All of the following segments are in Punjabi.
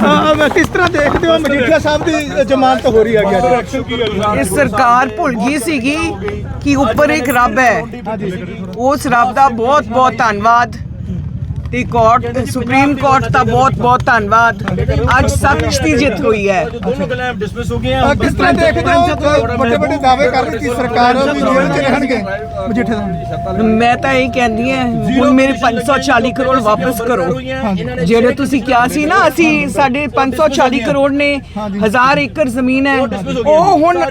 ਅਹ ਕਿਸ ਤਰ੍ਹਾਂ ਦੇਖਦੇ ਹੋ? ਮਜੀਠੀਆ ਸਾਹਿਬ ਦੀ ਜ਼ਮਾਨਤ ਹੋ ਰਹੀ ਹੈਗੀ ਅੱਜ। ਇਹ ਸਰਕਾਰ ਭੁੱਲ ਗਈ ਸੀਗੀ ਕਿ ਉੱਪਰ ਇੱਕ ਰੱਬ ਹੈ। ਉਸ ਰੱਬ ਦਾ ਬਹੁਤ ਬਹੁਤ ਧੰਨਵਾਦ। ਤੇ ਕੋਰਟ ਸੁਪਰੀਮ ਕੋਰਟ ਦਾ ਬਹੁਤ ਬਹੁਤ ਧੰਨਵਾਦ। ਅੱਜ ਸੱਚ ਦੀ ਜਿੱਤ ਹੋਈ ਹੈ। ਮੈਂ ਤਾਂ ਇਹ ਕਹਿੰਦੀ ਹਾਂ ਹੁਣ ਮੇਰੇ 540 ਕਰੋੜ ਵਾਪਸ ਕਰੋ। ਜਿਹੜੇ ਤੁਸੀਂ ਕਿਹਾ ਸੀ ਨਾ ਅਸੀਂ ਸਾਡੇ 540 ਕਰੋੜ ਨੇ 1000 ਏਕੜ ਜ਼ਮੀਨ ਹੈ। ਉਹ ਹੁਣ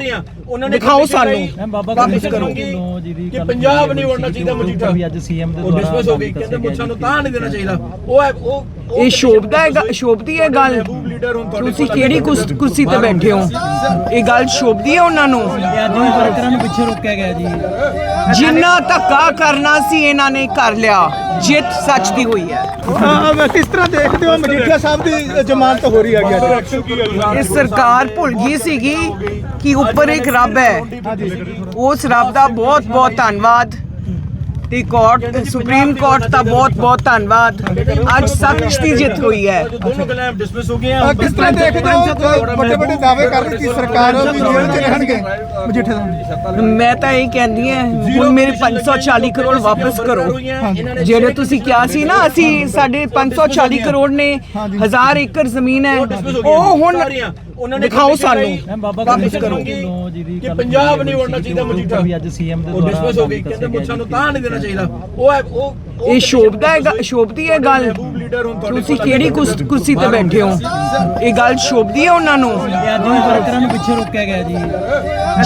ਉਹਨਾਂ ਨੇ ਦਿਖਾਓ ਸਾਨੂੰ। ਵਾਪਸ ਕਰੋ ਕਿ ਪੰਜਾਬ ਨਹੀਂ ਵੜਨਾ ਚਾਹੀਦਾ ਮਜੀਠਾ ਵੀ ਅੱਜ ਸੀਐਮ ਦੇ ਉਹ ਡਿਸਮਿਸ ਹੋ ਗਈ ਕਹਿੰਦੇ ਮੁੱਛਾਂ ਨੂੰ ਤਾਂ ਨਹੀਂ ਦੇਣਾ ਚਾਹੀਦਾ। ਉਹ ਹੈ ਉਹ ਇਹ ਸ਼ੋਭਦਾ ਹੈ ਸ਼ੋਭਦੀ ਹੈ ਗੱਲ। ਤੁਸੀਂ ਕਿਹੜੀ ਕੁਰਸ- ਤੇ ਬੈਠੇ ਹੋ? ਇਹ ਗੱਲ ਸ਼ੋਭਦੀ ਹੈ ਉਹਨਾਂ ਨੂੰ? ਅੱਜ ਵੀ ਵਰਕਰਾਂ ਨੂੰ ਪਿੱਛੇ ਰੋਕਿਆ ਗਿਆ ਜੀ। ਜਿੰਨਾ ਧੱਕਾ ਕਰਨਾ ਸੀ ਇਹਨਾਂ ਨੇ ਕਰ ਲਿਆ ਜਿੱਤ ਸੱਚ ਦੀ ਹੋਈ ਹੈ। ਅਹ ਕਿਸ ਤਰ੍ਹਾਂ ਦੇਖਦੇ ਹੋ? ਮਜੀਠੀਆ ਸਾਹਿਬ ਦੀ ਜ਼ਮਾਨਤ ਹੋ ਰਹੀ ਹੈਗੀ ਅੱਜ। ਇਹ ਸਰਕਾਰ ਭੁੱਲ ਗਈ ਸੀਗੀ ਕਿ ਉੱਪਰ ਇੱਕ ਰੱਬ ਹੈ। ਉਸ ਰੱਬ ਦਾ ਬਹੁਤ ਬਹੁਤ ਧੰਨਵਾਦ। ਤੇ ਕੋਰਟ ਸੁਪਰੀਮ ਕੋਰਟ ਦਾ ਬਹੁਤ ਬਹੁਤ ਧੰਨਵਾਦ। ਅੱਜ ਸੱਚ ਦੀ ਜਿੱਤ ਹੋਈ ਹੈ। ਦੋਨੋਂ ਕਲਾਮ ਡਿਸਮਿਸ ਹੋ ਗਏ ਅਹ ਕਿਸ ਤਰ੍ਹਾਂ ਦੇਖਦੇ ਹੋ? ਵੱਡੇ ਵੱਡੇ ਦਾਅਵੇ ਕਰ ਰਹੀ ਸੀ ਸਰਕਾਰ ਵੀ ਜੇਲ੍ਹ 'ਚ ਰਹਿਣਗੇ? ਮਜੀਠੀਆ ਸਾਹਿਬ ਮੈਂ ਤਾਂ ਇਹ ਕਹਿੰਦੀ ਹਾਂ ਹੁਣ ਮੇਰੇ 540 ਕਰੋੜ ਵਾਪਸ ਕਰੋ। ਜਿਹੜੇ ਤੁਸੀਂ ਕਿਹਾ ਸੀ ਨਾ ਅਸੀਂ ਸਾਡੇ 540 ਕਰੋੜ ਨੇ ਹਜ਼ਾਰ ਏਕੜ ਜ਼ਮੀਨ ਹੈ। ਉਹ ਹੁਣ ਉਹਨਾਂ ਨੇ ਦਿਖਾਓ ਸਾਨੂੰ। ਬਾਬਾ ਵਾਪਸ ਕਰੋ ਲੋ ਜੀ ਦੀ ਕਿ ਪੰਜਾਬ ਨਹੀਂ ਵੜਨਾ ਚਾਹੀਦਾ ਮਜੀਠਾ। ਵੀ ਅੱਜ ਸੀਐਮ ਦੇ ਉਹ ਡਿਸਮਿਸ ਹੋ ਗਈ ਕਹਿੰਦੇ ਮੁੱਛਾਂ ਨੂੰ ਤਾਂ ਨਹੀਂ ਦੇਣਾ ਚਾਹੀਦਾ। ਉਹ ਹੈ ਉਹ ਉਹ ਇਹ ਸ਼ੋਭਦਾ ਹੈ ਸ਼ੋਭਦੀ ਹੈ ਗੱਲ। ਤੁਸੀਂ ਕਿਹੜੀ ਕੁਰਸ- ਤੇ ਬੈਠੇ ਹੋ? ਇਹ ਗੱਲ ਸ਼ੋਭਦੀ ਹੈ ਉਹਨਾਂ ਨੂੰ? ਇਹ ਅੱਜ ਵੀ ਵਰਕਰਾਂ ਨੂੰ ਪਿੱਛੇ ਰੋਕਿਆ ਗਿਆ ਜੀ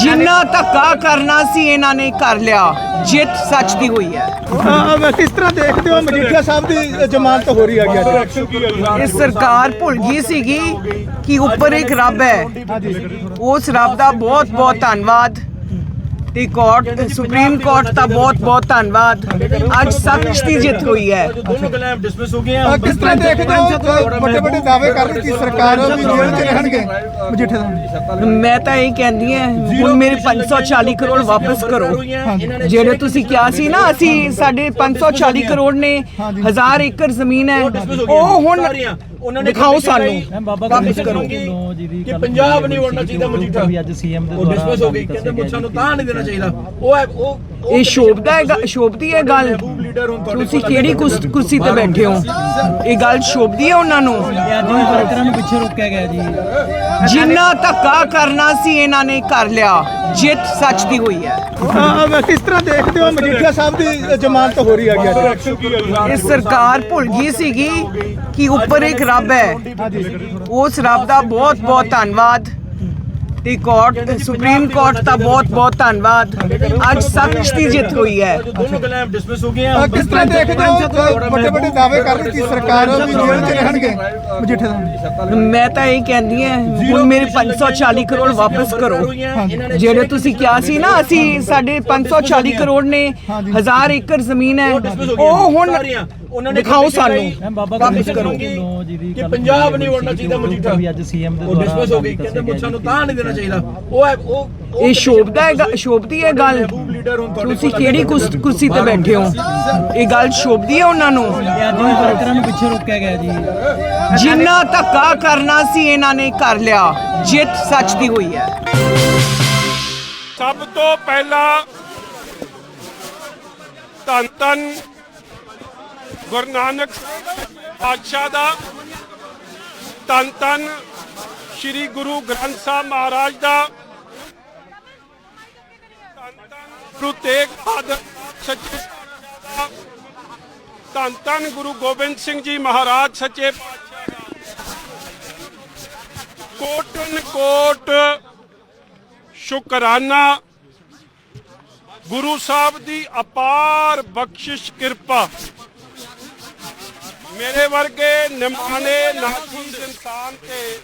ਜਿੰਨਾ ਧੱਕਾ ਕਰਨਾ ਸੀ ਇਹਨਾਂ ਨੇ ਕਰ ਲਿਆ। ਜਿੱਤ ਸੱਚ ਦੀ ਹੋਈ ਹੈ। ਕਿਸ ਤਰ੍ਹਾਂ ਦੇਖਦੇ ਹੋ? ਮਜੀਠੀਆ ਸਾਹਿਬ ਦੀ ਜ਼ਮਾਨਤ ਹੋ ਰਹੀ ਹੈਗੀ ਇਹ ਸਰਕਾਰ ਭੁੱਲ ਗਈ ਸੀਗੀ ਕਿ ਉੱਪਰ ਇੱਕ ਰੱਬ ਹੈ। ਉਸ ਰੱਬ ਦਾ ਬਹੁਤ ਬਹੁਤ ਧੰਨਵਾਦ। ਤੇ ਕੋਰਟ ਸੁਪਰੀਮ ਕੋਰਟ ਦਾ ਬਹੁਤ ਬਹੁਤ ਧੰਨਵਾਦ। ਅੱਜ ਸੱਚ ਦੀ ਜਿੱਤ ਹੋਈ ਹੈ। ਦੋਨੋਂ ਕਲਾਮ ਡਿਸਮਿਸ ਹੋ ਗਏ ਅਹ ਕਿਸ ਤਰ੍ਹਾਂ ਦੇਖਦੇ ਹੋ? ਵੱਡੇ ਵੱਡੇ ਦਾਅਵੇ ਕਰ ਰਹੀ ਸੀ ਸਰਕਾਰ ਵੀ ਜੇਲ੍ਹ 'ਚ ਰਹਿਣਗੇ। ਮਜੀਠੀਆ ਸਾਹਿਬ ਮੈਂ ਤਾਂ ਇਹ ਕਹਿੰਦੀ ਹਾਂ ਹੁਣ ਮੇਰੇ 540 ਕਰੋੜ ਵਾਪਸ ਕਰੋ। ਜਿਹੜੇ ਤੁਸੀਂ ਕਿਹਾ ਸੀ ਨਾ ਅਸੀਂ ਸਾਡੇ 540 ਕਰੋੜ ਨੇ ਹਜ਼ਾਰ ਏਕੜ ਜ਼ਮੀਨ ਹੈ। ਉਹ ਹੁਣ ਉਹਨਾਂ ਨੇ ਦਿਖਾਓ ਸਾਨੂੰ। ਮੈਮ ਬਾਬਾ ਵਾਪਸ ਕਰੋ ਕਿ ਪੰਜਾਬ ਨਹੀਂ ਵੜਨਾ ਚਾਹੀਦਾ ਮਜੀਠਾ। ਵੀ ਅੱਜ ਸੀਐਮ ਦੇ ਉਹ ਡਿਸਮਿਸ ਹੋ ਗਈ ਕਹਿੰਦੇ ਮੁੱਛਾਂ ਨੂੰ ਤਾਂ ਨਹੀਂ ਦੇਣਾ ਚਾਹੀਦਾ। ਉਹ ਹੈ ਉਹ ਉਹ ਇਹ ਸ਼ੋਭਦਾ ਹੈ ਸ਼ੋਭਦੀ ਹੈ ਗੱਲ? ਤੁਸੀਂ ਕਿਹੜੀ ਕੁਰਸ- ਤੇ ਬੈਠੇ ਹੋ? ਇਹ ਗੱਲ ਸ਼ੋਭਦੀ ਹੈ ਉਹਨਾਂ ਨੂੰ? ਇਹ ਅੱਜ ਵੀ ਵਰਕਰਾਂ ਨੂੰ ਪਿੱਛੇ ਰੋਕਿਆ ਗਿਆ ਜੀ ਜਿੰਨਾ ਧੱਕਾ ਕਰਨਾ ਸੀ ਇਹਨਾਂ ਨੇ ਕਰ ਲਿਆ। ਜਿੱਤ ਸੱਚ ਦੀ ਹੋਈ ਹੈ। ਅਹ ਕਿਸ ਤਰ੍ਹਾਂ ਦੇਖਦੇ ਹੋ? ਮਜੀਠੀਆ ਸਾਹਿਬ ਦੀ ਜ਼ਮਾਨਤ ਹੋ ਰਹੀ ਹੈਗੀ ਇਹ ਸਰਕਾਰ ਭੁੱਲ ਗਈ ਸੀਗੀ ਕਿ ਉੱਪਰ ਇੱਕ ਰੱਬ ਹੈ। ਉਸ ਰੱਬ ਦਾ ਬਹੁਤ ਬਹੁਤ ਧੰਨਵਾਦ। ਤੇ ਕੋਰਟ ਸੁਪਰੀਮ ਕੋਰਟ ਦਾ ਬਹੁਤ ਬਹੁਤ ਧੰਨਵਾਦ। ਅੱਜ ਸੱਚ ਦੀ ਜਿੱਤ ਹੋਈ ਹੈ। ਦੋਨੋਂ ਕਲਾਮ ਡਿਸਮਿਸ ਹੋ ਗਏ ਅਹ ਕਿਸ ਤਰ੍ਹਾਂ ਦੇਖਦੇ ਹੋ? ਵੱਡੇ ਵੱਡੇ ਦਾਅਵੇ ਕਰ ਰਹੀ ਸੀ ਸਰਕਾਰ ਵੀ ਜੇਲ੍ਹ 'ਚ ਰਹਿਣਗੇ? ਮਜੀਠੀਆ ਸਾਹਿਬ ਮੈਂ ਤਾਂ ਇਹ ਕਹਿੰਦੀ ਹਾਂ ਹੁਣ ਮੇਰੇ 540 ਕਰੋੜ ਵਾਪਸ ਕਰੋ। ਜਿਹੜੇ ਤੁਸੀਂ ਕਿਹਾ ਸੀ ਨਾ ਅਸੀਂ ਸਾਡੇ 540 ਕਰੋੜ ਨੇ ਹਜ਼ਾਰ ਏਕੜ ਜ਼ਮੀਨ ਹੈ। ਉਹ ਹੁਣ ਉਹਨਾਂ ਨੇ ਦਿਖਾਓ ਸਾਨੂੰ। ਵਾਪਸ ਕਰੋ ਕਿ ਪੰਜਾਬ ਨਹੀਂ ਵੜਨਾ ਚਾਹੀਦਾ ਮਜੀਠਾ ਵੀ ਅੱਜ ਸੀਐਮ ਦੇ ਉਹ ਡਿਸਮਿਸ ਹੋ ਗਈ ਕਹਿੰਦੇ ਮੁੱਛਾਂ ਨੂੰ ਤਾਂ ਨਹੀਂ ਦੇਣਾ ਚਾਹੀਦਾ। ਉਹ ਹੈ ਉਹ ਇਹ ਸ਼ੋਭਦਾ ਹੈ ਸ਼ੋਭਦੀ ਹੈ ਗੱਲ। ਤੁਸੀਂ ਕਿਹੜੀ ਕੁਰਸ- ਤੇ ਬੈਠੇ ਹੋ? ਇਹ ਗੱਲ ਸ਼ੋਭਦੀ ਹੈ ਉਹਨਾਂ ਨੂੰ? ਵਰਕਰਾਂ ਨੂੰ ਪਿੱਛੇ ਰੋਕਿਆ ਗਿਆ ਜੀ। ਜਿੰਨਾ ਧੱਕਾ ਕਰਨਾ ਸੀ ਇਹਨਾਂ ਨੇ ਕਰ ਲਿਆ। ਜਿੱਤ ਸੱਚ ਦੀ ਹੋਈ ਹੈ। ਸਭ ਤੋਂ ਪਹਿਲਾਂ ਧੰਨ ਧੰਨ ਗੁਰੂ ਨਾਨਕ ਪਾਤਸ਼ਾਹ ਦਾ ਧੰਨ ਧੰਨ ਸ੍ਰੀ ਗੁਰੂ ਗ੍ਰੰਥ ਸਾਹਿਬ ਮਹਾਰਾਜ ਦਾ ਧੰਨ ਧੰਨ ਗੁਰੂ ਤੇਗ ਬਹਾਦਰ ਸੱਚੇ ਪਾਤਸ਼ਾਹ ਦਾ ਗੁਰੂ ਗੋਬਿੰਦ ਸਿੰਘ ਜੀ ਮਹਾਰਾਜ ਸੱਚੇ ਕੋਟਨ ਕੋਟ ਸ਼ੁਕਰਾਨਾ। ਗੁਰੂ ਸਾਹਿਬ ਦੀ ਅਪਾਰ ਬਖਸ਼ਿਸ਼ ਕਿਰਪਾ। ਮੇਰੇ ਵਰਗੇ ਨਿਮਾਣੇ ਨਾਚੀਜ਼ ਇਨਸਾਨ ਤੇ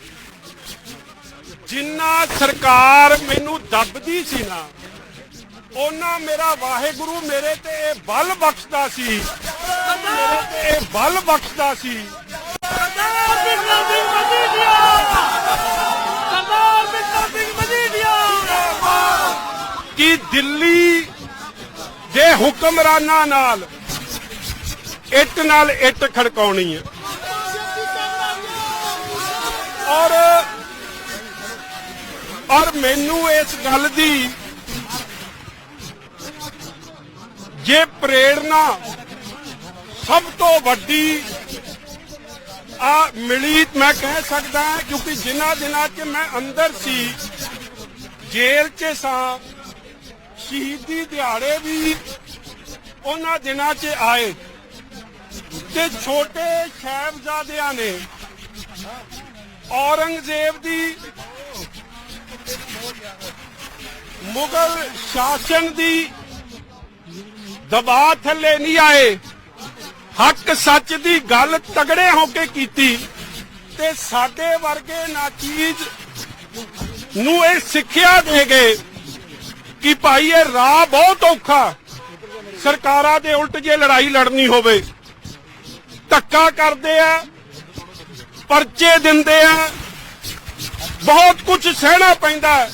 ਜਿੰਨਾ ਸਰਕਾਰ ਮੈਨੂੰ ਦੱਬਦੀ ਸੀ ਨਾ ਉਹਨਾਂ ਮੇਰਾ ਵਾਹਿਗੁਰੂ ਮੇਰੇ ਤੇ ਇਹ ਬਲ ਬਖਸ਼ਦਾ ਸੀ। ਮੇਰੇ ਤੇ ਇਹ ਬਲ ਬਖਸ਼ਦਾ ਸੀ। ਦਿੱਲੀ ਦੇ ਹੁਕਮਰਾਨਾਂ ਨਾਲ ਇੱਟ ਨਾਲ ਇੱਟ ਖੜਕਾਉਣੀ ਹੈ। ਔਰ ਔਰ ਮੈਨੂੰ ਇਸ ਗੱਲ ਦੀ ਜੇ ਪ੍ਰੇਰਣਾ ਸਭ ਤੋਂ ਵੱਡੀ ਆ ਮਿਲੀ, ਮੈਂ ਕਹਿ ਸਕਦਾ ਹਾਂ, ਕਿਉਂਕਿ ਜਿਨ੍ਹਾਂ ਦਿਨਾਂ 'ਚ ਮੈਂ ਅੰਦਰ ਸੀ, ਜੇਲ੍ਹ 'ਚ ਸਾਂ, ਸ਼ਹੀਦੀ ਦਿਹਾੜੇ ਵੀ ਉਹਨਾਂ ਦਿਨਾਂ 'ਚ ਆਏ। ਤੇ ਛੋਟੇ ਸਾਹਿਬਜ਼ਾਦਿਆਂ ਨੇ ਔਰੰਗਜ਼ੇਬ ਦੀ ਮੁਗਲ ਸ਼ਾਸਨ ਦੀ ਦਬਾਅ ਥੱਲੇ ਨਹੀਂ ਆਏ, ਹੱਕ ਸੱਚ ਦੀ ਗੱਲ ਤਗੜੇ ਹੋ ਕੇ ਕੀਤੀ ਤੇ ਸਾਡੇ ਵਰਗੇ ਨਾਚੀਜ਼ ਨੂੰ ਇਹ ਸਿੱਖਿਆ ਦੇ ਗਏ ਕਿ ਭਾਈ ਇਹ ਰਾਹ ਬਹੁਤ ਔਖਾ, ਸਰਕਾਰਾਂ ਦੇ ਉਲਟ ਜੇ ਲੜਾਈ ਲੜਨੀ ਹੋਵੇ। ਧੱਕਾ ਕਰਦੇ ਆ, ਪਰਚੇ ਦਿੰਦੇ ਆ। ਬਹੁਤ ਕੁਝ ਸਹਿਣਾ ਪੈਂਦਾ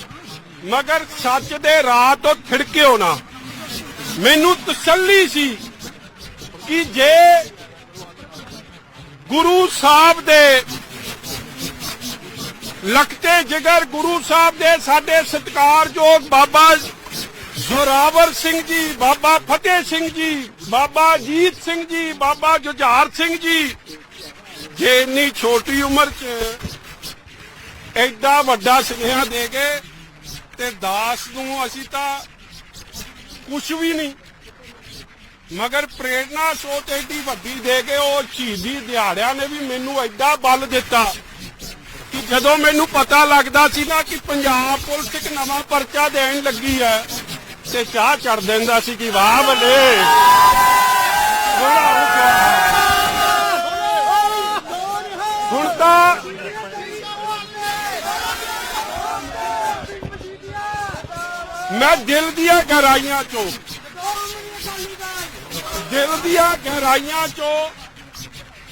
ਮਗਰ ਸੱਚ ਦੇ ਰਾਹ ਤੋਂ ਥਿੜਕਿਓ ਨਾ। ਮੈਨੂੰ ਤਸੱਲੀ ਸੀ ਕਿ ਜੇ ਗੁਰੂ ਸਾਹਿਬ ਦੇ ਲਖਤੇ ਜਿਗਰ ਗੁਰੂ ਸਾਹਿਬ ਦੇ ਸਾਡੇ ਸਤਿਕਾਰਯੋਗ ਬਾਬਾ ਜ਼ੋਰਾਵਰ ਸਿੰਘ ਜੀ, ਬਾਬਾ ਫਤਿਹ ਸਿੰਘ ਜੀ, ਬਾਬਾ ਜੀਤ ਸਿੰਘ ਜੀ, ਬਾਬਾ ਜੁਝਾਰ ਸਿੰਘ ਜੀ, ਜੇ ਇੰਨੀ ਛੋਟੀ ਉਮਰ 'ਚ ਐਡਾ ਵੱਡਾ ਸੁਨੇਹਾ ਦੇ ਗਏ ਤੇ ਦਾਸ ਨੂੰ ਅਸੀਂ ਤਾਂ ਕੁਝ ਵੀ ਨਹੀਂ, ਮਗਰ ਪ੍ਰੇਰਣਾ ਸੋਚ ਐਡੀ ਵੱਡੀ ਦੇ ਕੇ ਉਹ ਸ਼ਹੀਦੀ ਦਿਹਾੜਿਆਂ ਨੇ ਵੀ ਮੈਨੂੰ ਐਡਾ ਬਲ ਦਿੱਤਾ ਕਿ ਜਦੋਂ ਮੈਨੂੰ ਪਤਾ ਲੱਗਦਾ ਸੀ ਨਾ ਕਿ ਪੰਜਾਬ ਪੁਲਿਸ ਇੱਕ ਨਵਾਂ ਪਰਚਾ ਦੇਣ ਲੱਗੀ ਹੈ ਤੇ ਚਾਹ ਚੜ ਦਿੰਦਾ ਸੀ ਕਿ ਵਾਹ ਬੱਲੇ ਬੜਾ ਹੋ ਗਿਆ। ਹੁਣ ਤਾਂ ਮੈਂ ਦਿਲ ਦੀਆਂ ਗਹਿਰਾਈਆਂ ਚੋਂ, ਦਿਲ ਦੀਆਂ ਗਹਿਰਾਈਆਂ ਚੋਂ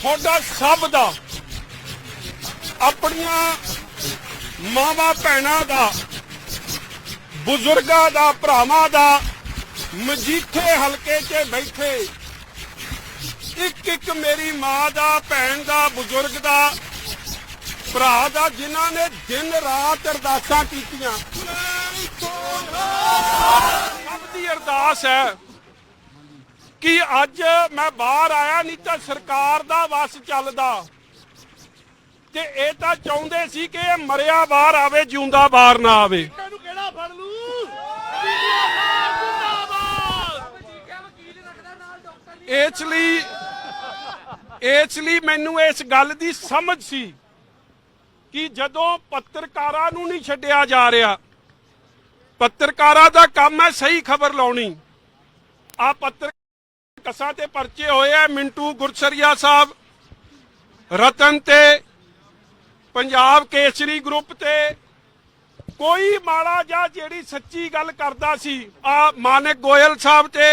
ਤੁਹਾਡਾ ਸਭ ਦਾ, ਆਪਣੀਆਂ ਮਾਵਾਂ ਭੈਣਾਂ ਦਾ ਬਜ਼ੁਰਗਾਂ ਦਾ, ਭਰਾਵਾਂ ਦਾ, ਮਜੀਠੇ ਹਲਕੇ 'ਚ ਬੈਠੇ। ਇੱਕ ਇੱਕ ਮੇਰੀ ਮਾਂ ਦਾ, ਭੈਣ ਦਾ, ਬਜ਼ੁਰਗ ਦਾ, ਭਰਾ ਦਾ, ਜਿਨ੍ਹਾਂ ਨੇ ਦਿਨ ਰਾਤ ਅਰਦਾਸਾਂ ਕੀਤੀਆਂ। ਸਭ ਦੀ ਅਰਦਾਸ ਹੈ ਕਿ ਅੱਜ ਮੈਂ ਬਾਹਰ ਆਇਆ ਨਹੀਂ ਤਾਂ ਸਰਕਾਰ ਦਾ ਵਸ ਚੱਲਦਾ। ਤੇ ਇਹ ਤਾਂ ਚਾਹੁੰਦੇ ਸੀ ਕਿ ਇਹ ਮਰਿਆ ਬਾਹਰ ਆਵੇ, ਜਿਉਂਦਾ ਬਾਹਰ ਨਾ ਆਵੇ। ਇਸ ਲਈ ਇਸ ਲਈ ਮੈਨੂੰ ਇਸ ਗੱਲ ਦੀ ਸਮਝ ਸੀ ਕਿ ਜਦੋਂ ਪੱਤਰਕਾਰਾਂ ਨੂੰ ਨਹੀਂ ਛੱਡਿਆ ਜਾ ਰਿਹਾ, ਪੱਤਰਕਾਰਾਂ ਦਾ ਕੰਮ ਹੈ ਸਹੀ ਖਬਰ ਲਾਉਣੀ। ਆ ਪੱਤਰ ਕਸਾਂ ਤੇ ਪਰਚੇ ਹੋਏ ਆ, ਮਿੰਟੂ ਗੁਰਸਰੀਆ ਸਾਹਿਬ, ਰਤਨ ਤੇ, ਪੰਜਾਬ ਕੇਸਰੀ ਗਰੁੱਪ ਤੇ ਕੋਈ ਮਾੜਾ ਜਾਂ ਜਿਹੜੀ ਸੱਚੀ ਗੱਲ ਕਰਦਾ ਸੀ ਆ ਮਾਨਕ ਗੋਇਲ ਸਾਹਿਬ ਤੇ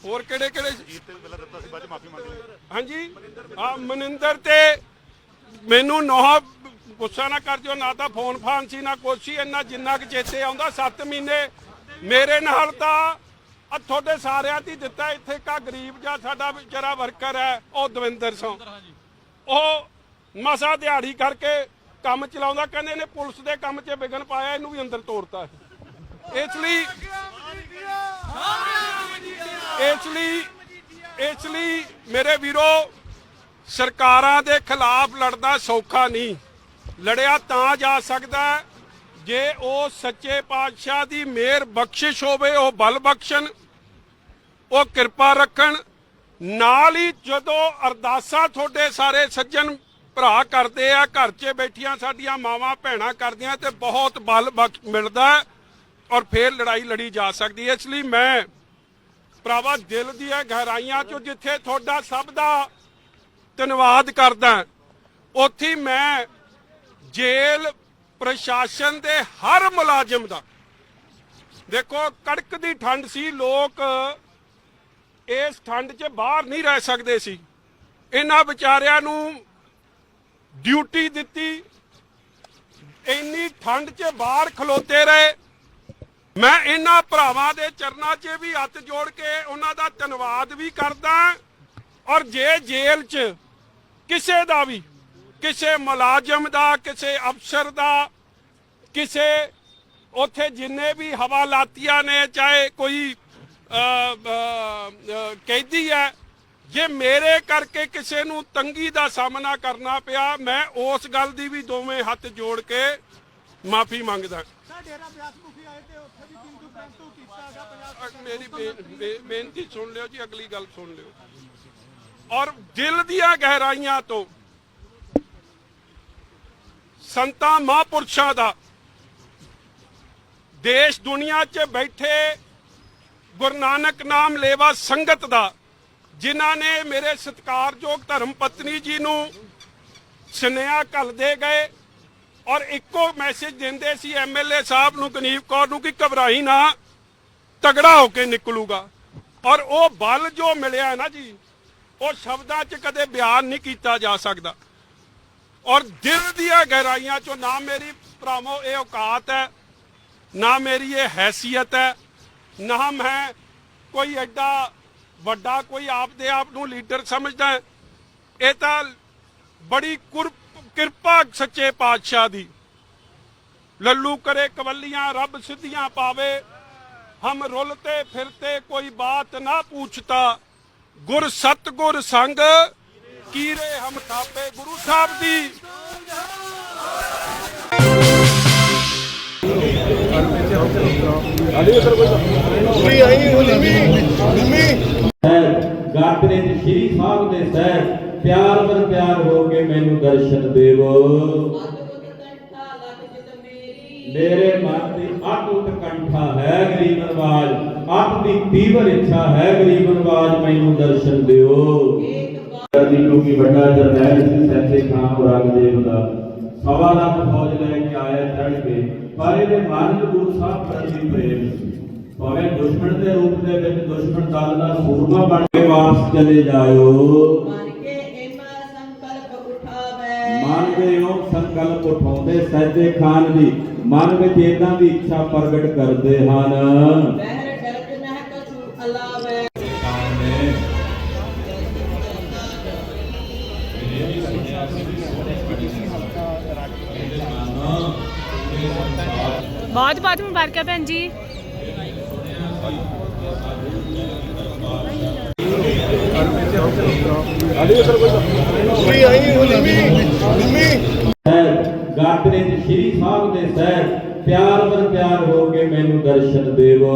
ਹੋਰ ਕਿਹੜੇ ਕਿਹੜੇ ਹਾਂਜੀ? ਆ ਮਨਿੰਦਰ ਤੇ ਮੈਨੂੰ ਨੋਹ ਗੁੱਸਾ ਨਾ ਕਰ ਦਿਓ ਨਾ ਤਾਂ ਫੋਨ ਫਾਨ ਸੀ ਨਾ ਕੁਛ ਸੀ ਇੰਨਾ ਜਿੰਨਾ ਕਿ ਚੇਤੇ ਆਉਂਦਾ 7 ਮਹੀਨੇ ਮੇਰੇ ਨਾਲ ਤਾਂ ਆ ਤੁਹਾਡੇ ਸਾਰਿਆਂ ਦੀ ਦਿੱਤਾ ਇੱਥੇ ਕਾ ਗਰੀਬ ਜਿਹਾ ਸਾਡਾ ਵਿਚਾਰਾ ਵਰਕਰ ਹੈ ਉਹ ਦਵਿੰਦਰ ਸਿੰਘ। ਉਹ ਮਸਾ ਦਿਹਾੜੀ ਕਰਕੇ ਕੰਮ ਚਲਾਉਂਦਾ, ਕਹਿੰਦੇ ਨੇ ਪੁਲਿਸ ਦੇ ਕੰਮ 'ਚ ਵਿਗਨ ਪਾਇਆ, ਇਹਨੂੰ ਵੀ ਅੰਦਰ ਤੋੜਤਾ ਇਸ ਲਈ ਇਸ ਲਈ ਇਸ ਲਈ ਮੇਰੇ ਵੀਰੋ, ਸਰਕਾਰਾਂ ਦੇ ਖਿਲਾਫ ਲੜਨਾ ਸੌਖਾ ਨਹੀਂ। ਲੜਿਆ ਤਾਂ ਜਾ ਸਕਦਾ ਜੇ ਉਹ ਸੱਚੇ ਪਾਤਸ਼ਾਹ ਦੀ ਮਿਹਰ ਬਖਸ਼ਿਸ਼ ਹੋਵੇ, ਉਹ ਬਲ ਬਖਸ਼ਣ, ਉਹ ਕਿਰਪਾ ਰੱਖਣ। ਨਾਲ ਹੀ ਜਦੋਂ ਅਰਦਾਸਾਂ ਤੁਹਾਡੇ ਸਾਰੇ ਸੱਜਣ ਭਰਾ ਕਰਦੇ ਆ, ਘਰ 'ਚ ਬੈਠੀਆਂ ਸਾਡੀਆਂ ਮਾਵਾਂ ਭੈਣਾਂ ਕਰਦੀਆਂ ਤੇ ਬਹੁਤ ਬਲ ਬਖਸ਼ ਮਿਲਦਾ ਔਰ ਫੇਰ ਲੜਾਈ ਲੜੀ ਜਾ ਸਕਦੀ ਹੈ। ਇਸ ਲਈ ਮੈਂ ਭਰਾਵਾ ਦਿਲ ਦੀਆਂ ਗਹਿਰਾਈਆਂ 'ਚੋਂ ਜਿੱਥੇ ਤੁਹਾਡਾ ਸਭ ਦਾ ਧੰਨਵਾਦ ਕਰਦਾ ਉੱਥੇ ਮੈਂ ਜੇਲ੍ਹ ਪ੍ਰਸ਼ਾਸਨ ਦੇ ਹਰ ਮੁਲਾਜ਼ਮ ਦਾ। ਦੇਖੋ, ਕੜਕ ਦੀ ਠੰਡ ਸੀ, ਲੋਕ ਇਸ ਠੰਡ 'ਚ ਬਾਹਰ ਨਹੀਂ ਰਹਿ ਸਕਦੇ ਸੀ। ਇਹਨਾਂ ਵਿਚਾਰਿਆਂ ਨੂੰ ਡਿਊਟੀ ਦਿੱਤੀ। ਇੰਨੀ ਠੰਡ 'ਚ ਬਾਹਰ ਖਲੋਤੇ ਰਹੇ। ਮੈਂ ਇਹਨਾਂ ਭਰਾਵਾਂ ਦੇ ਚਰਨਾਂ 'ਚ ਵੀ ਹੱਥ ਜੋੜ ਕੇ ਉਹਨਾਂ ਦਾ ਧੰਨਵਾਦ ਵੀ ਕਰਦਾ ਔਰ ਜੇ ਜੇਲ੍ਹ 'ਚ ਕਿਸੇ ਦਾ ਵੀ ਕਿਸੇ ਮੁਲਾਜ਼ਮ ਦਾ ਕਿਸੇ ਅਫਸਰ ਦਾ ਕਿਸੇ ਉੱਥੇ ਜਿੰਨੇ ਵੀ ਹਵਾਲਾਤੀਆਂ ਨੇ ਚਾਹੇ ਕੋਈ ਅ, ਕੈਦੀ ਹੈ ਜੇ ਮੇਰੇ ਕਰਕੇ ਕਿਸੇ ਨੂੰ ਤੰਗੀ ਦਾ ਸਾਹਮਣਾ ਕਰਨਾ ਪਿਆ ਮੈਂ ਉਸ ਗੱਲ ਦੀ ਵੀ ਦੋਵੇਂ ਹੱਥ ਜੋੜ ਕੇ ਮਾਫੀ ਮੰਗਦਾ। ਮੇਰੀ ਬੇਨਤੀ ਸੁਣ ਲਿਓ ਜੀ ਅਗਲੀ ਗੱਲ ਸੁਣ ਲਿਓ। ਔਰ ਦਿਲ ਦੀਆਂ ਗਹਿਰਾਈਆਂ ਤੋਂ ਸੰਤਾਂ ਮਹਾਂਪੁਰਸ਼ਾਂ ਦਾ ਦੇਸ਼ ਦੁਨੀਆ 'ਚ ਬੈਠੇ ਗੁਰੂ ਨਾਨਕ ਨਾਮ ਲੇਵਾ ਸੰਗਤ ਦਾ ਜਿਨ੍ਹਾਂ ਨੇ ਮੇਰੇ ਸਤਿਕਾਰਯੋਗ ਧਰਮ ਪਤਨੀ ਜੀ ਨੂੰ ਸੁਨੇਹਾ ਘੱਲਦੇ ਗਏ ਔਰ ਇੱਕੋ ਮੈਸੇਜ ਦਿੰਦੇ ਸੀ ਐਮਐਲਏ ਸਾਹਿਬ ਨੂੰ, ਗਨੀਵ ਕੌਰ ਨੂੰ ਕਿ ਘਬਰਾਈ ਨਾ, ਤਗੜਾ ਹੋ ਕੇ ਨਿਕਲੂਗਾ। ਔਰ ਉਹ ਬਲ ਜੋ ਮਿਲਿਆ ਨਾ ਜੀ, ਉਹ ਸ਼ਬਦਾਂ 'ਚ ਕਦੇ ਬਿਆਨ ਨਹੀਂ ਕੀਤਾ ਜਾ ਸਕਦਾ। ਔਰ ਦਿਲ ਦੀਆਂ ਗਹਿਰਾਈਆਂ 'ਚੋਂ ਨਾ ਮੇਰੀ ਭਰਾਵੋ ਇਹ ਔਕਾਤ ਹੈ, ਨਾ ਮੇਰੀ ਇਹ ਹੈਸੀਅਤ ਹੈ, ਨਾ ਮੈਂ ਕੋਈ ਐਡਾ ਵੱਡਾ ਕੋਈ ਆਪਦੇ ਆਪ ਨੂੰ ਲੀਡਰ ਸਮਝਦਾ ਹੈ। ਇਹ ਤਾਂ ਬੜੀ ਕਿਰਪਾ ਸੱਚੇ ਪਾਤਸ਼ਾਹ ਦੀ। ਲੱਲੂ ਕਰੇ ਕਵੱਲੀਆਂ, ਰੱਬ ਸਿੱਧੀਆਂ ਪਾਵੇ। ਹਮ ਰੁਲਤੇ ਫਿਰਤੇ ਕੋਈ ਬਾਤ ਨਾ ਪੁੱਛਤਾ। ਗੁਰ ਸਤਗੁਰ ਸੰਗ ਕੀਰੇ ਹਮ ਥਾਪੇ ਗੁਰੂ ਸਾਹਿਬ ਦੀ। ਸਹਿਬ ਗਾਤਰੇ ਚ ਸ਼੍ਰੀ ਸਾਹਿਬ ਦੇ ਸਹਿਬ, ਪਿਆਰ ਵਰ ਪਿਆਰ ਹੋ ਕੇ ਮੈਨੂੰ ਦਰਸ਼ਨ ਦੇਵੋ। ਮੇਰੇ ਮਨ ਦੀ ਅਟੁੱਟ ਕੰਠਾ ਹੈ ਗਰੀਬ ਨਵਾਜ ਅੱਤ ਦੀ ਤੀਵਰ ਇੱਛਾ ਹੈ ਗਰੀਬ ਨਵਾਜ ਮੈਨੂੰ ਦਰਸ਼ਨ ਦਿਓ। ਦੀ ਕਿਉਂਕਿ ਵੱਡਾ ਜਰਨੈਲ ਸੀ ਸੱਚੇ ਖਾਂ ਔਰੰਗਜ਼ੇਬ ਦਾ ਸਵਾ ਲੱਖ ਫੌਜ ਲੈ ਕੇ ਆਇਆ ਚੜ ਕੇ, ਪਰ ਇਹਦੇ ਮਨ ਚ ਗੁਰੂ ਸਾਹਿਬ ਪ੍ਰਤੀ ਪ੍ਰੇਮ ਸੀ। ਭਾਵੇਂ ਦੁਸ਼ਮਣ ਦੇ ਰੂਪ ਦੇ ਵਿੱਚ ਦੁਸ਼ਮਣ ਦਲ ਦਾ ਸੂਰਮਾ ਬਣ ਕੇ ਵਾਪਸ ਚਲੇ ਜਾਇਓ। ਮਨ ਕੇ ਇਮ ਸੰਕਲਪ ਉਠਾਵੇ। ਮਨ ਦੇ ਉਹ ਸੰਕਲਪ ਉਠਾਉਂਦੇ ਸੱਚੇ ਖਾਨ ਦੀ ਮਨ ਵਿੱਚ ਇਦਾਂ ਦੀ ਇੱਛਾ ਪ੍ਰਗਟ ਕਰਦੇ ਹਨ। ਬਹਿਰ ਡਰਤ ਨਹਿ ਕਛੂ ਅਲਾਵੇ ਬਹੁਤ ਬਹੁਤ ਮੁਬਾਰਕਾਂ ਭੈਣ ਜੀ। ਗਾਤਰੇ ਚ ਸ਼੍ਰੀ ਸਾਹਿਬ ਦੇ ਸਹਿਬ ਪਿਆਰ ਵਰ ਪਿਆਰ ਹੋ ਕੇ ਮੈਨੂੰ ਦਰਸ਼ਨ ਦੇਵੋ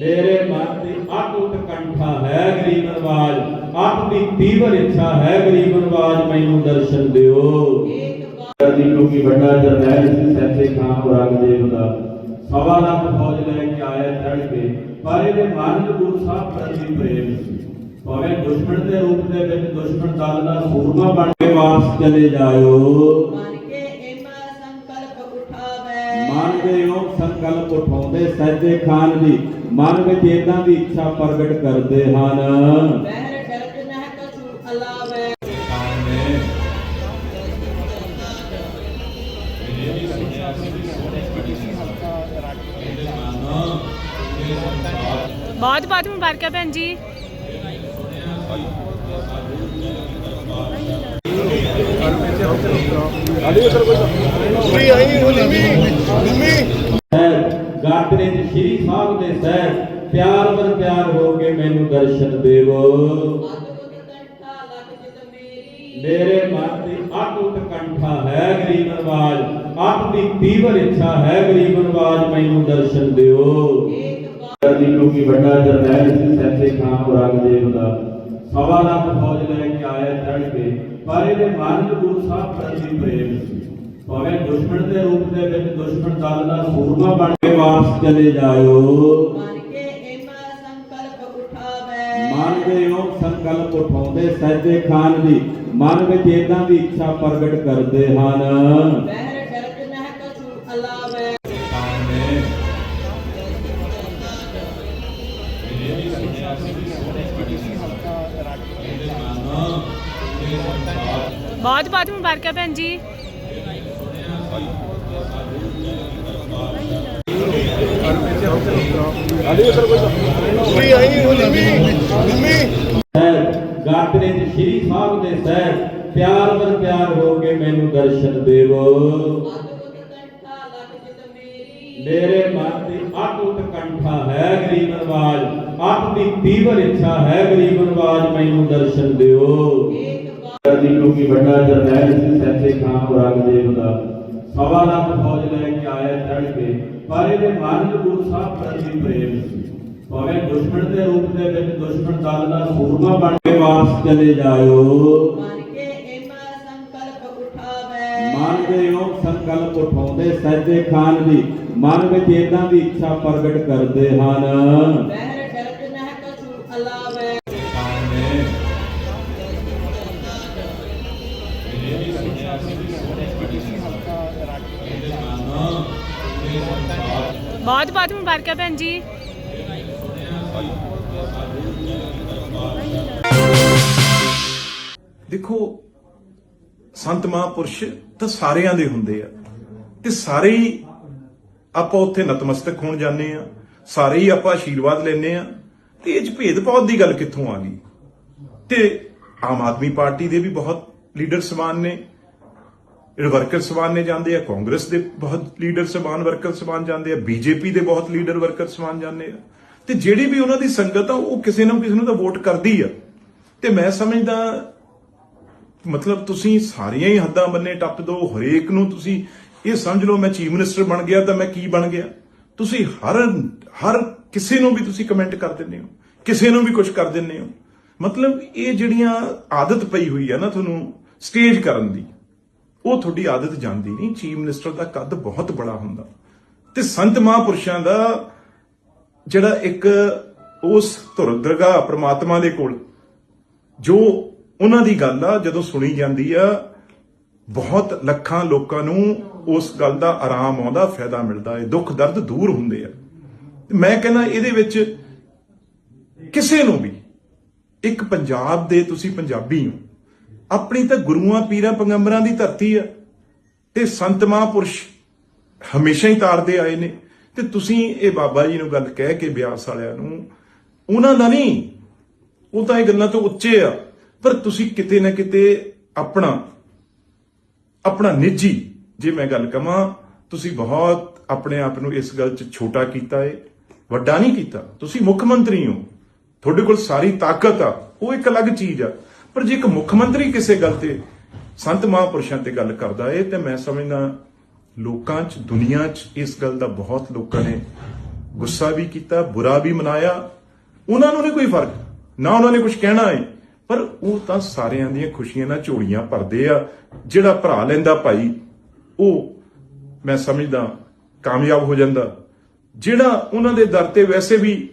ਮੇਰੇ ਮਨ ਦੀ ਅਟੁੱਟ ਕੰਠਾ ਹੈ ਗਰੀਬ ਨਵਾਜ ਅੱਤ ਦੀ ਤੀਵਰ ਇੱਛਾ ਹੈ ਗਰੀਬ ਨਵਾਜ ਮੈਨੂੰ ਦਰਸ਼ਨ ਦਿਓ। ਏਕ ਕਿਉਂਕਿ ਵੱਡਾ ਜਰਨੈਲ ਸੀ, ਸੱਚੇ ਖਾਂ ਔਰੰਗਜ਼ੇਬ ਦਾ। ਸਵਾ ਲੱਖ ਫੌਜ ਲੈ ਕੇ ਆਇਆ ਚੜ ਕੇ ਪਰ ਇਹਦੇ ਮਨ ਗੁਰੂ ਸਾਹਿਬ ਪ੍ਰਤੀ ਪ੍ਰੇਮ ਸੀ। ਭਾਵੇਂ ਦੁਸ਼ਮਣ ਦੇ ਰੂਪ ਦੇ ਵਿੱਚ ਦੁਸ਼ਮਣ ਦਲ ਦਾ ਸੂਰਮਾ ਬਣ ਕੇ ਵਾਪਸ ਚਲੇ ਜਾਇਓ। ਮਨ ਕੇ ਇਮ ਸੰਕਲਪ ਉਠਾਵੇ। ਮਨ ਦੇ ਉਹ ਸੰਕਲਪ ਉਠਾਉਂਦੇ ਸੱਚੇ ਖਾਨ ਦੀ। ਮਨ ਵਿੱਚ ਇਦਾਂ ਦੀ ਇੱਛਾ ਪ੍ਰਗਟ ਕਰਦੇ ਹਨ। ਬਹੁਤ ਬਹੁਤ ਮੁਬਾਰਕਾਂ ਭੈਣ ਜੀ। ਗਾਤਰੇ ਚ ਸ਼੍ਰੀ ਸਾਹਿਬ ਦੇ ਸਹਿਬ ਪਿਆਰ ਵਰ ਪਿਆਰ ਹੋ ਕੇ ਮੈਨੂੰ ਦਰਸ਼ਨ ਦੇਵੋ। ਮੇਰੇ ਮਨ ਦੀ ਅੱਤ ਕੰਠਾ ਹੈ ਗਰੀਬ ਨਵਾਜ ਅੱਤ ਦੀ ਤੀਵਰ ਇੱਛਾ ਹੈ ਗਰੀਬ ਨਵਾਜ, ਮੈਨੂੰ ਦਰਸ਼ਨ ਦਿਓ। ਏਕ ਬਾਰ ਦੀ ਕਿਉਂਕਿ ਵੱਡਾ ਜਰਨੈਲ ਸੀ ਸੱਚੇ ਖਾਂ ਔਰੰਗਜ਼ੇਬ ਦਾ ਸਵਾ ਲੱਖ ਫੌਜ ਲੈ ਕੇ ਆਇਆ ਚੜ ਕੇ ਪਰ ਇਹਦੇ ਮਨ ਚ ਗੁਰੂ ਸਾਹਿਬ ਪ੍ਰਤੀ ਪ੍ਰੇਮ ਸੀ। ਭਾਵੇਂ ਦੁਸ਼ਮਣ ਦੇ ਰੂਪ ਦੇ ਵਿੱਚ ਦੁਸ਼ਮਣ ਦਲ ਦਾ ਸੂਰਮਾ ਬਣ ਕੇ ਵਾਪਸ ਚਲੇ ਜਾਇਓ। ਮਨ ਦੇ ਉਹ ਸੰਕਲਪ ਉਠਾਉਂਦੇ ਸੱਚੇ ਖਾਨ ਦੀ। ਮਨ ਵਿੱਚ ਇਦਾਂ ਦੀ ਇੱਛਾ ਪ੍ਰਗਟ ਕਰਦੇ ਹਨ। ਬਹੁਤ ਬਹੁਤ ਮੁਬਾਰਕਾਂ ਭੈਣ ਜੀ। ਸਾਹਿਬ ਗਾਤਰੇ ਚ ਸ਼੍ਰੀ ਸਾਹਿਬ ਦੇ ਸਾਹਿਬ ਪਿਆਰ ਵਰ ਪਿਆਰ ਹੋ ਕੇ ਮੈਨੂੰ ਦਰਸ਼ਨ ਦੇਵੋ। ਅਦਭੁਤ ਕੰਠਾ ਮੇਰੇ ਮਨ ਦੀ ਅਟੁੱਟ ਕੰਠਾ ਹੈ ਗਰੀਬ ਨਵਾਜ ਅੱਤ ਦੀ ਤੀਵਰ ਇੱਛਾ ਹੈ ਗਰੀਬ ਨਵਾਜ, ਮੈਨੂੰ ਦਰਸ਼ਨ ਦਿਓ। ਜੀ ਕਿਉਂਕਿ ਵੱਡਾ ਜਰਨੈਲ ਸੀ ਸੱਚੇ ਖਾਨ ਔਰੰਗਜ਼ੇਬ ਦਾ ਸਵਾ ਲੱਖ ਫੌਜ ਲੈ ਕੇ ਆਇਆ ਚੜ ਕੇ ਪਰ ਇਹਦੇ ਮਨ ਗੁਰੂ ਸਾਹਿਬ ਪ੍ਰਤੀ ਪ੍ਰੇਮ ਸੀ। ਭਾਵੇਂ ਦੁਸ਼ਮਣ ਦੇ ਰੂਪ ਦੇ ਵਿੱਚ ਦੁਸ਼ਮਣ ਦਲ ਦਾ ਸੂਰਮਾ ਬਣ ਕੇ ਵਾਪਸ ਚਲੇ ਜਾਇਓ। ਮਨ ਕੇ ਏਮ ਸੰਕਲਪ ਉਠਾਵੇ। ਮਨ ਦੇ ਉਹ ਸੰਕਲਪ ਉਠਾਉਂਦੇ ਸੱਚੇ ਖਾਨ ਦੀ। ਮਨ ਵਿੱਚ ਇਦਾਂ ਦੀ ਇੱਛਾ ਪ੍ਰਗਟ ਕਰਦੇ ਹਨ। ਬਹੁਤ ਬਹੁਤ ਮੁਬਾਰਕਾਂ ਭੈਣ ਜੀ। ਦੇਖੋ, ਸੰਤ ਮਹਾਂਪੁਰਸ਼ ਤਾਂ ਸਾਰਿਆਂ ਦੇ ਹੁੰਦੇ ਆ। ਤੇ ਸਾਰੇ ਹੀ ਆਪਾਂ ਉੱਥੇ ਨਤਮਸਤਕ ਹੋਣ ਜਾਂਦੇ ਆ। ਸਾਰੇ ਹੀ ਆਪਾਂ ਆਸ਼ੀਰਵਾਦ ਲੈਨੇ ਆ। ਤੇ ਇਹ ਚ ਭੇਦਭਾਵ ਦੀ ਗੱਲ ਕਿੱਥੋਂ ਆ ਗਈ? ਤੇ ਆਮ ਆਦਮੀ ਪਾਰਟੀ ਦੇ ਵੀ ਬਹੁਤ ਲੀਡਰ ਸਮਾਨ ਨੇ। ਵਰਕਰ ਸਮਾਨ ਨੇ ਜਾਂਦੇ ਆ, ਕਾਂਗਰਸ ਦੇ ਬਹੁਤ ਲੀਡਰ ਸਮਾਨ ਵਰਕਰ ਸਮਾਨ ਜਾਂਦੇ ਆ, ਬੀਜੇਪੀ ਦੇ ਬਹੁਤ ਲੀਡਰ, ਵਰਕਰ ਸਮਾਨ ਜਾਂਦੇ ਆ। ਤੇ ਜਿਹੜੀ ਵੀ ਉਹਨਾਂ ਦੀ ਸੰਗਤ ਆ, ਉਹ ਕਿਸੇ ਨਾ ਕਿਸੇ ਨੂੰ ਤਾਂ ਵੋਟ ਕਰਦੀ ਆ। ਤੇ ਮੈਂ ਸਮਝਦਾ, ਮਤਲਬ ਤੁਸੀਂ ਸਾਰੀਆਂ ਹੀ ਹੱਦਾਂ ਬੰਨੇ ਟੱਪ ਦੋ, ਹਰੇਕ ਨੂੰ ਤੁਸੀਂ ਇਹ ਸਮਝ ਲਓ, ਮੈਂ ਚੀਫ ਮਿਨਿਸਟਰ ਬਣ ਗਿਆ ਤਾਂ ਮੈਂ ਕੀ ਬਣ ਗਿਆ। ਤੁਸੀਂ ਹਰ ਹਰ ਕਿਸੇ ਨੂੰ ਵੀ ਤੁਸੀਂ ਕਮੈਂਟ ਕਰ ਦਿੰਦੇ ਹੋ, ਕਿਸੇ ਨੂੰ ਵੀ ਕੁਝ ਕਰ ਦਿੰਦੇ ਹੋ। ਮਤਲਬ ਇਹ ਜਿਹੜੀਆਂ ਆਦਤ ਪਈ ਹੋਈ ਆ ਨਾ ਤੁਹਾਨੂੰ, ਸਟੇਜ ਕਰਨ ਦੀ ਉਹ ਤੁਹਾਡੀ ਆਦਤ ਜਾਂਦੀ ਨਹੀਂ, ਚੀਫ ਮਿਨਿਸਟਰ ਦਾ ਕੱਦ ਬਹੁਤ ਬੜਾ ਹੁੰਦਾ। ਤੇ ਸੰਤ ਮਹਾਂਪੁਰਸ਼ਾਂ ਦਾ ਜਿਹੜਾ ਇੱਕ ਉਸ ਧੁਰ ਦਰਗਾਹ ਪ੍ਰਮਾਤਮਾ ਦੇ ਕੋਲ, ਜੋ ਉਹਨਾਂ ਦੀ ਗੱਲ ਆ, ਜਦੋਂ ਸੁਣੀ ਜਾਂਦੀ ਆ, ਬਹੁਤ ਲੱਖਾਂ ਲੋਕਾਂ ਨੂੰ ਉਸ ਗੱਲ ਦਾ ਆਰਾਮ ਆਉਂਦਾ, ਫਾਇਦਾ ਮਿਲਦਾ ਹੈ ਦੁੱਖ ਦਰਦ ਦੂਰ ਹੁੰਦੇ ਆ। ਮੈਂ ਕਹਿੰਦਾ ਇਹਦੇ ਵਿੱਚ ਕਿਸੇ ਨੂੰ ਵੀ, ਇੱਕ ਪੰਜਾਬ ਦੇ ਤੁਸੀਂ ਪੰਜਾਬੀ ਹੋ ਆਪਣੀ ਤਾਂ ਗੁਰੂਆਂ, ਪੀਰਾਂ, ਪੈਗੰਬਰਾਂ ਦੀ ਧਰਤੀ ਆ। ਤੇ ਸੰਤ ਮਹਾਂਪੁਰਸ਼ ਹਮੇਸ਼ਾ ਹੀ ਤਾਰਦੇ ਆਏ ਨੇ। ਤੇ ਤੁਸੀਂ ਇਹ ਬਾਬਾ ਜੀ ਨੂੰ ਗੱਲ ਕਹਿ ਕੇ ਬਿਆਸ ਵਾਲਿਆਂ ਨੂੰ, ਉਹਨਾਂ ਦਾ ਨਹੀਂ, ਉਹ ਤਾਂ ਇਹ ਗੱਲਾਂ ਤੋਂ ਉੱਚੇ ਆ। ਪਰ ਤੁਸੀਂ ਕਿਤੇ ਨਾ ਕਿਤੇ ਆਪਣਾ ਆਪਣਾ ਨਿੱਜੀ, ਜੇ ਮੈਂ ਗੱਲ ਕਹਾਂ ਤੁਸੀਂ ਬਹੁਤ ਆਪਣੇ ਆਪ ਨੂੰ ਇਸ ਗੱਲ 'ਚ ਛੋਟਾ ਕੀਤਾ ਏ, ਵੱਡਾ ਨਹੀਂ ਕੀਤਾ। ਤੁਸੀਂ ਮੁੱਖ ਮੰਤਰੀ ਹੋ। ਤੁਹਾਡੇ ਕੋਲ ਸਾਰੀ ਤਾਕਤ ਆ। ਉਹ ਇੱਕ ਅਲੱਗ ਚੀਜ਼ ਆ। ਪਰ ਜੇ ਇੱਕ ਮੁੱਖ ਮੰਤਰੀ ਕਿਸੇ ਗੱਲ ਤੇ ਸੰਤ ਮਹਾਂਪੁਰਸ਼ਾਂ ਤੇ ਗੱਲ ਕਰਦਾ ਏ, ਤੇ ਮੈਂ ਸਮਝਦਾ ਲੋਕਾਂ 'ਚ, ਦੁਨੀਆ 'ਚ ਇਸ ਗੱਲ ਦਾ ਬਹੁਤ ਲੋਕਾਂ ਨੇ ਗੁੱਸਾ ਵੀ ਕੀਤਾ, ਬੁਰਾ ਵੀ ਮਨਾਇਆ। ਉਹਨਾਂ ਨੂੰ ਨਹੀਂ ਕੋਈ ਫ਼ਰਕ, ਨਾ ਉਹਨਾਂ ਨੇ ਕੁਝ ਕਹਿਣਾ ਏ। ਪਰ ਉਹ ਤਾਂ ਸਾਰਿਆਂ ਦੀਆਂ ਖੁਸ਼ੀਆਂ ਨਾਲ ਝੋਲੀਆਂ ਭਰਦੇ ਆ, ਜਿਹੜਾ ਭਰਾ ਲੈਂਦਾ ਭਾਈ, ਉਹ ਮੈਂ ਸਮਝਦਾ ਕਾਮਯਾਬ ਹੋ ਜਾਂਦਾ। ਜਿਹੜਾ ਉਹਨਾਂ ਦੇ ਦਰ ਤੇ ਵੈਸੇ ਵੀ